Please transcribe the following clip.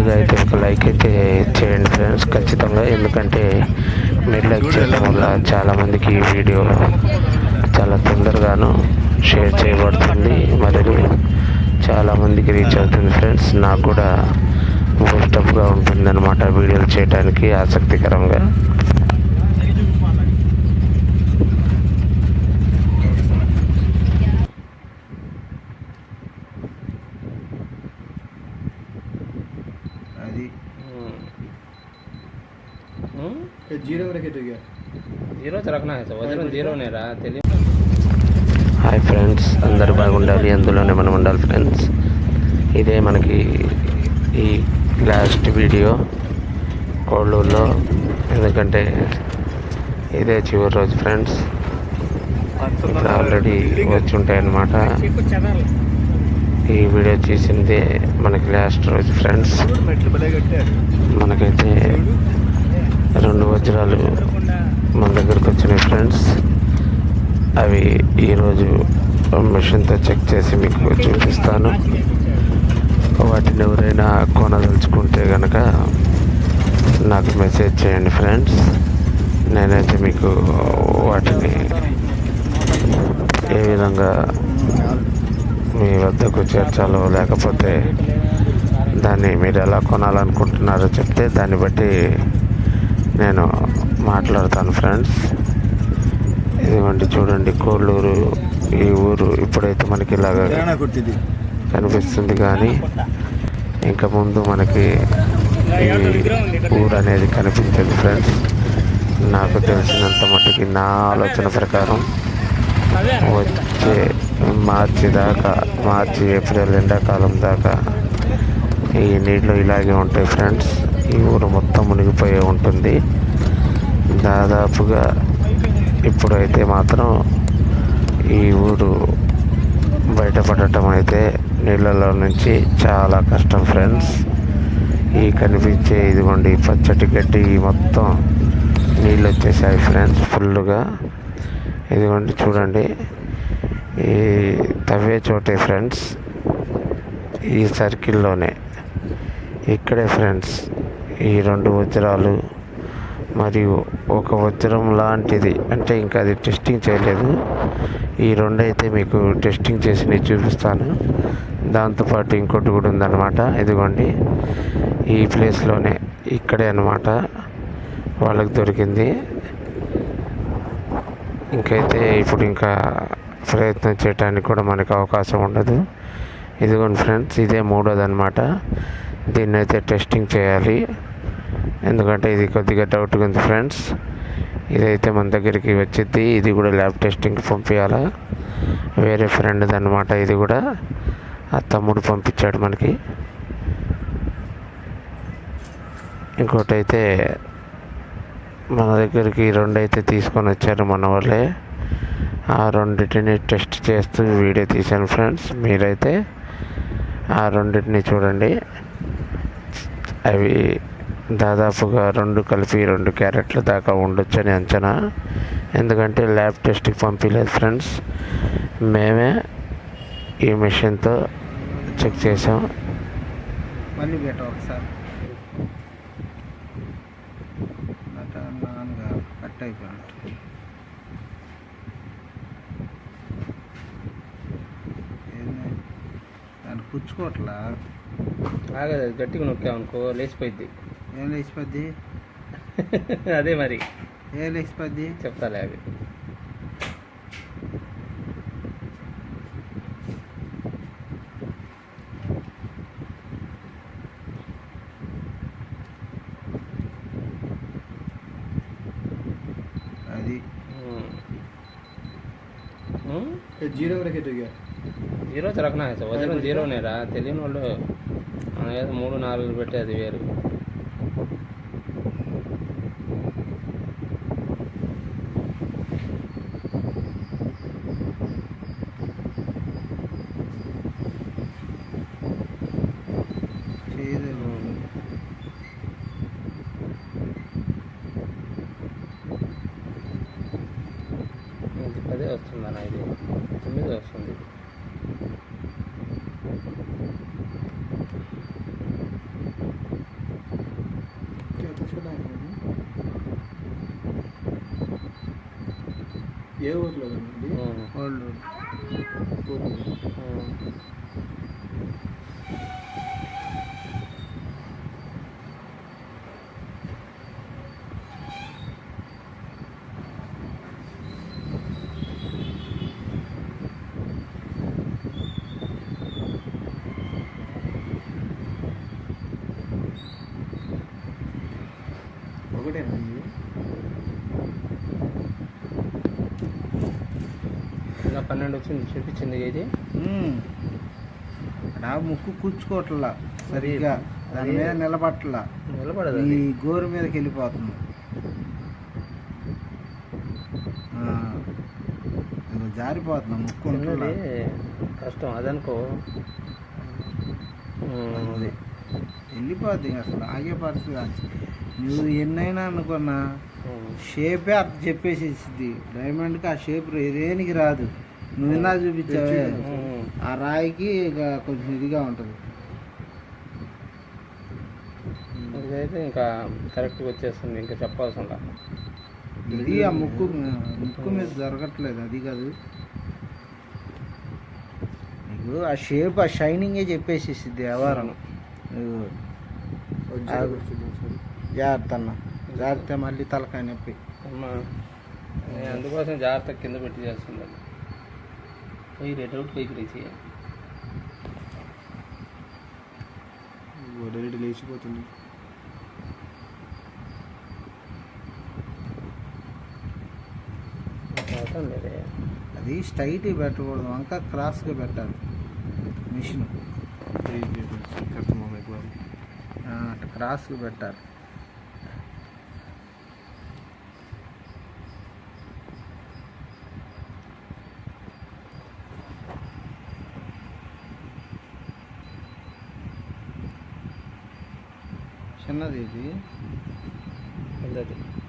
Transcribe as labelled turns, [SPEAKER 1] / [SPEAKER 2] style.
[SPEAKER 1] ముందుగా అయితే ఒక లైక్ అయితే చేయండి ఫ్రెండ్స్ ఖచ్చితంగా. ఎందుకంటే మీరు లైక్ చేయడం వల్ల చాలామందికి ఈ వీడియో చాలా తొందరగాను షేర్ చేయబడుతుంది. మరియు చాలామందికి రీచ్ అవుతుంది ఫ్రెండ్స్. నాకు కూడా బూస్టప్గా ఉంటుందన్నమాట వీడియోలు చేయడానికి ఆసక్తికరంగా
[SPEAKER 2] అది
[SPEAKER 3] जीरो में रखे तो क्या
[SPEAKER 4] జీరో రకనా వదిలిన జీరోనేరా తెలియదు
[SPEAKER 1] హాయ్ ఫ్రెండ్స్ అందరూ బాగుండాలి అందులోనే మనం ఉండాలి ఫ్రెండ్స్ ఇదే మనకి ఈ లాస్ట్ వీడియో కోళ్ళూరులో ఎందుకంటే ఇదే చివరి రోజు ఫ్రెండ్స్ ఇప్పుడు ఆల్రెడీ వచ్చి ఉంటాయి అన్నమాట ఈ వీడియో చేసిందే మనకి లాస్ట్ రోజు ఫ్రెండ్స్
[SPEAKER 3] మెట్లు బలే కట్టారు
[SPEAKER 1] మనకైతే రెండు వజ్రాలు మన దగ్గరకు వచ్చినాయి ఫ్రెండ్స్ అవి ఈరోజు మిషన్తో చెక్ చేసి మీకు చూపిస్తాను. వాటిని ఎవరైనా కొనదలుచుకుంటే కనుక నాకు మెసేజ్ చేయండి ఫ్రెండ్స్ నేనైతే మీకు వాటిని ఏ విధంగా మీ వద్దకు చేర్చాలో లేకపోతే దాన్ని మీరు ఎలా కొనాలనుకుంటున్నారో చెప్తే దాన్ని బట్టి నేను మాట్లాడతాను ఫ్రెండ్స్. ఇదిగోండి చూడండి కోళ్ళూరు ఈ ఊరు ఇప్పుడైతే మనకి ఇలాగ కనిపిస్తుంది కానీ ఇంకా ముందు మనకి ఈ ఊరు అనేది కనిపించదు ఫ్రెండ్స్. నాకు తెలిసినంత మట్టుకి నా ఆలోచన ప్రకారం వచ్చే మార్చి దాకా మార్చి ఏప్రిల్ ఎండాకాలం దాకా ఈ నీళ్ళు ఇలాగే ఉంటాయి ఫ్రెండ్స్. ఈ ఊరు మొత్తం మునిగిపోయి ఉంటుంది. దాదాపుగా ఇప్పుడైతే మాత్రం ఈ ఊరు బయటపడటం అయితే నీళ్ళలో నుంచి చాలా కష్టం ఫ్రెండ్స్. ఈ కనిపించే ఇదిగోండి పచ్చటి గడ్డి మొత్తం నీళ్ళు వచ్చేసాయి ఫ్రెండ్స్ ఫుల్గా ఇదిగోండి చూడండి ఈ తవ్వే చోటే ఫ్రెండ్స్. ఈ సర్కిల్లోనే. ఇక్కడే ఫ్రెండ్స్. ఈ రెండు వజ్రాలు మరియు ఒక వజ్రం లాంటిది. అంటే ఇంకా అది టెస్టింగ్ చేయలేదు. ఈ రెండు అయితే మీకు టెస్టింగ్ చేసి నేను చూపిస్తాను. దాంతోపాటు ఇంకోటి కూడా ఉందన్నమాట. ఇదిగోండి. ఈ ప్లేస్లోనే ఇక్కడే అనమాట వాళ్ళకి దొరికింది. ఇంకైతే ఇప్పుడు ఇంకా ప్రయత్నం చేయడానికి కూడా మనకు అవకాశం ఉండదు. ఇదిగోండి ఫ్రెండ్స్ ఇదే మూడోది అనమాట దీన్ని అయితే టెస్టింగ్ చేయాలి. ఎందుకంటే ఇది కొద్దిగా డౌట్గా ఉంది ఫ్రెండ్స్ ఇదైతే మన దగ్గరికి వచ్చింది ఇది కూడా ల్యాబ్ టెస్టింగ్కి పంపించాలా వేరే ఫ్రెండ్ది అనమాట ఇది కూడా. ఆ తమ్ముడు పంపించాడు మనకి. ఇంకోటి అయితే మన దగ్గరికి రెండు అయితే తీసుకొని వచ్చారు మన వాళ్ళే. ఆ రెండింటిని టెస్ట్ చేస్తూ వీడియో తీశాను ఫ్రెండ్స్ మీరైతే ఆ రెండింటిని చూడండి. అవి దాదాపుగా రెండు కలిపి రెండు క్యారెట్ల దాకా ఉండొచ్చని అంచనా. ఎందుకంటే ల్యాబ్ టెస్ట్కి పంపించలేదు ఫ్రెండ్స్. మేమే ఈ మిషన్తో చెక్ చేసాం.
[SPEAKER 2] మళ్ళీ ఒకసారి కట్ అయిపోయినట్టు ఏంది? దాన్ని పుచ్చుకోవట్లా?
[SPEAKER 4] ఆగదు అది గట్టిగా నొక్కామనుకో లేచిపోయింది
[SPEAKER 2] ఏం లేచిపోద్ది
[SPEAKER 4] అదే మరి.
[SPEAKER 2] ఏం లేచిపోద్ది
[SPEAKER 4] చెప్తాలే అవి.
[SPEAKER 2] అది.
[SPEAKER 3] జీरो వరకు
[SPEAKER 4] జీరో తిరగనా సార్ వజ్రం జీరోనేరా తెలియని వాళ్ళు ఏదో మూడు నాలుగు పెట్టే అది వేరు.
[SPEAKER 2] చేయదు
[SPEAKER 4] ఇది పదే వస్తుందన్న ఇది తొమ్మిది వస్తుంది
[SPEAKER 3] ఏ ఊర్లో
[SPEAKER 4] ఉమ్,
[SPEAKER 2] వాళ్ళు
[SPEAKER 3] ఊర్లో.
[SPEAKER 4] ఉమ్.
[SPEAKER 3] ఒకటేనా ఇది?
[SPEAKER 4] ఇంకా పన్నెండు వచ్చింది చూపించింది ఇది.
[SPEAKER 2] నా ముక్కు కూర్చుకోవట్లా సరిగ్గా. దాని మీద నిలబట్టలా
[SPEAKER 4] నిలబడదు
[SPEAKER 2] ఈ గోరు మీదకి వెళ్ళిపోతుంది. జారిపోతున్నా ముక్కు
[SPEAKER 4] కష్టం అదనుకో. అది.
[SPEAKER 2] వెళ్ళిపోద్ది అసలు ఆగే పరిస్థితి. నువ్వు ఎన్నైనా అనుకున్నా. షేపే అర్థం చెప్పేసేసింది. డైమండ్కి ఆ షేప్ దేనికి రాదు. నువ్వు ఇందా చూపించావే. ఆ. రాయికి ఇక కొంచెం ఇదిగా ఉంటుంది.
[SPEAKER 4] ఇదైతే ఇంకా కరెక్ట్గా వచ్చేస్తుంది ఇంకా చెప్పాల్సిన
[SPEAKER 2] ఇది ఆ ముక్కు ముక్కు మీద జరగట్లేదు అది కాదు. నీకు ఆ షేప్ ఆ షైనింగే చెప్పేసేసిద్ది వ్యవహారం నువ్వు. జాగ్రత్త అన్న. జాగ్రత్త మళ్ళీ తలకాయ నొప్పి.
[SPEAKER 4] అందుకోసం జాగ్రత్త కింద పెట్టి చేస్తున్నాను పోయి రెడ్ అవుట్ పైకి రీచి
[SPEAKER 3] ఓ డైరెక్ట్ లేచిపోతుంది
[SPEAKER 4] అవసరం లేదే
[SPEAKER 2] అది స్ట్రైట్ పెట్టకూడదు వంక క్రాస్గా పెట్టాలి మిషన్
[SPEAKER 3] करता हूँ मैं एक बार
[SPEAKER 2] అట్లా క్రాస్గా పెట్టాలి చిన్నది ఇది.
[SPEAKER 4] పెద్దది.